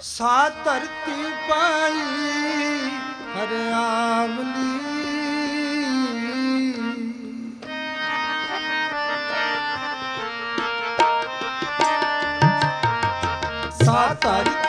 ਸਾ ਧਰਤੀ ਪਾਈ ਹਰਿਆਮਲੀ ਸਾ ਧਰਤੀ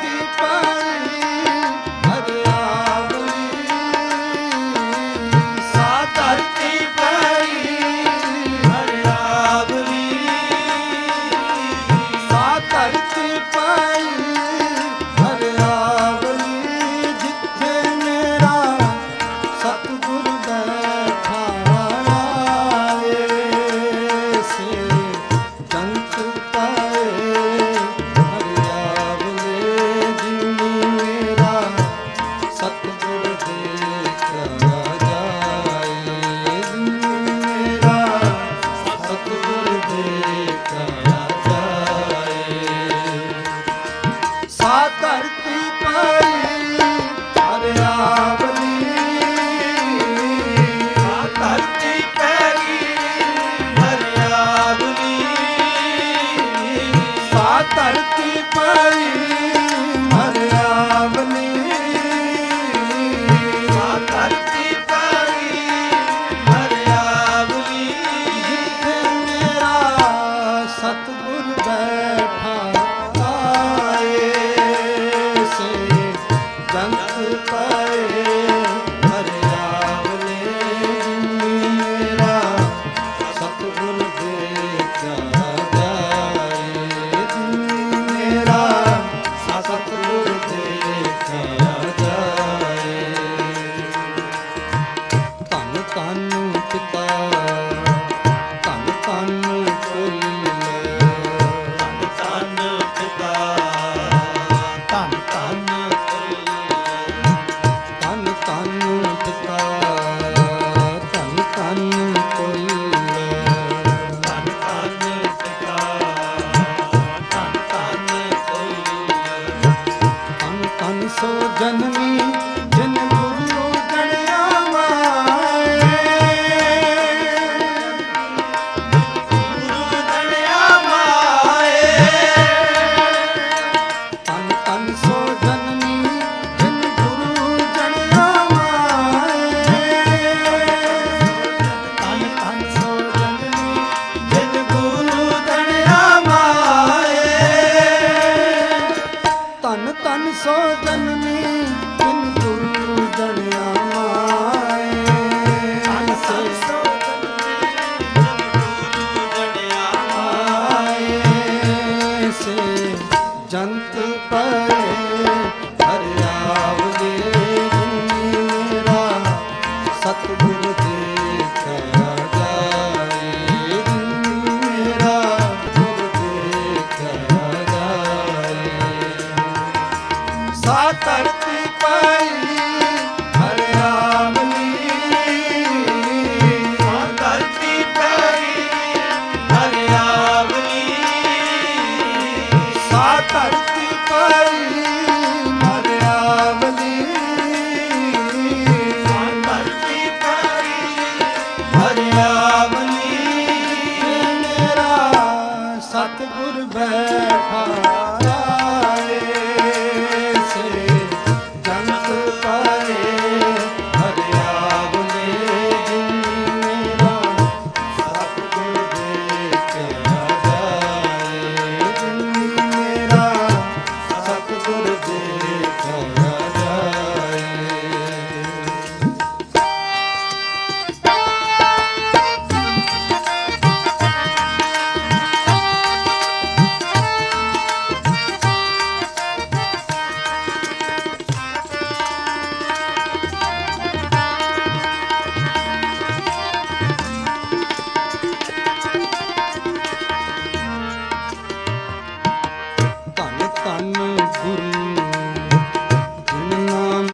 பார்த்து ਸੇ ਜੰਤ ਪਰੇ ਹਰ ਆਵਦੇ ਗੁਣੀ ਮੇਰਾ ਸਤਿਗੁਰ ਦੇਖਾ ਜਾਏ ਸਤਿਗੁਰ ਬੈਠਾ